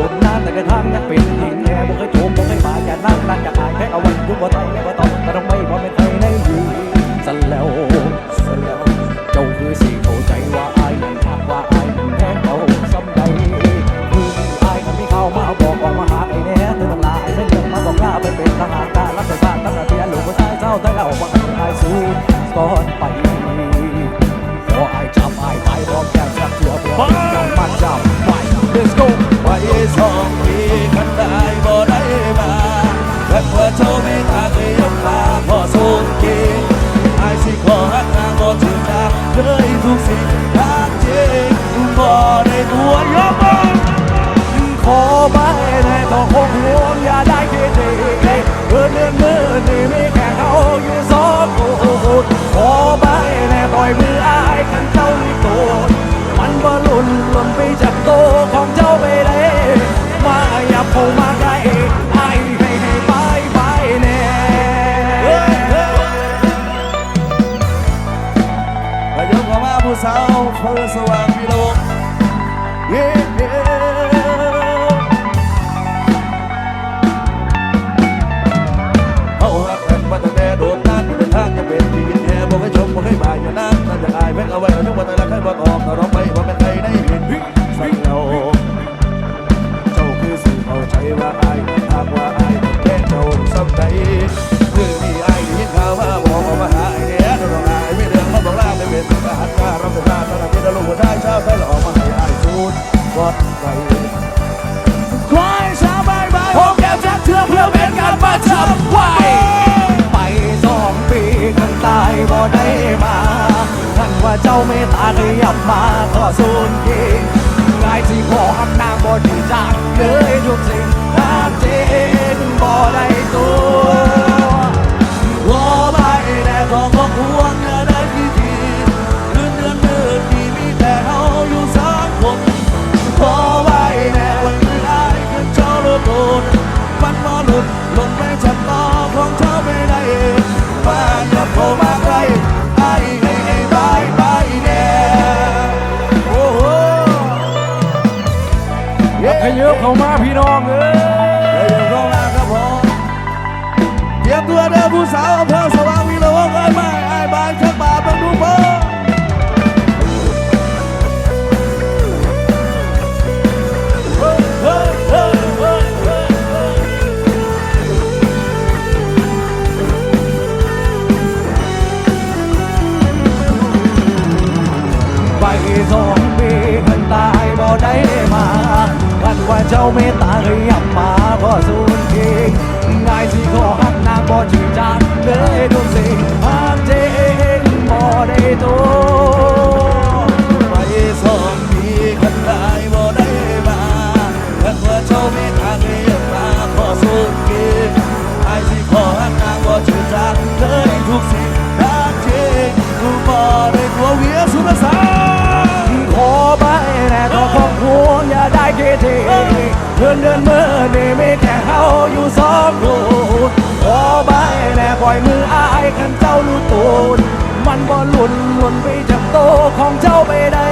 ดดน้าแต่กระทั่งนี่ สาวเพื่อสว่างพิโลกเย้ ผมแก้จ็เชื่อเพื่อเป็นการประชัไหไปสองปีทั้งตายบ่ได้มาท่านว่าเจ้าไม่ตาขยับมาก็สูญยิงไงที่พอหักนางบ่ดีจากเลยทุกสิ่งหากเจ ยกให้เยอะเข้ามาพี่น้องเอ้ยเข้ามาครับผมเตรียมตัวเด้อผู้สาวอำเภอสว่างวีละวงไอ้ไม้ไอ้บานชักบาบังดูเพ้อไปต่อ ว่าเจ้าเมตตาเรียกมาก็สูญเองง่ายสิขอ เดินเมื่อนี่มีแค่เฮาอยู่สองรูขอใบแน่ปล่อยมืออายกันเจ้ารู้ตูนมันบ่หลุนหลุนไปจากโตของเจ้าไปได้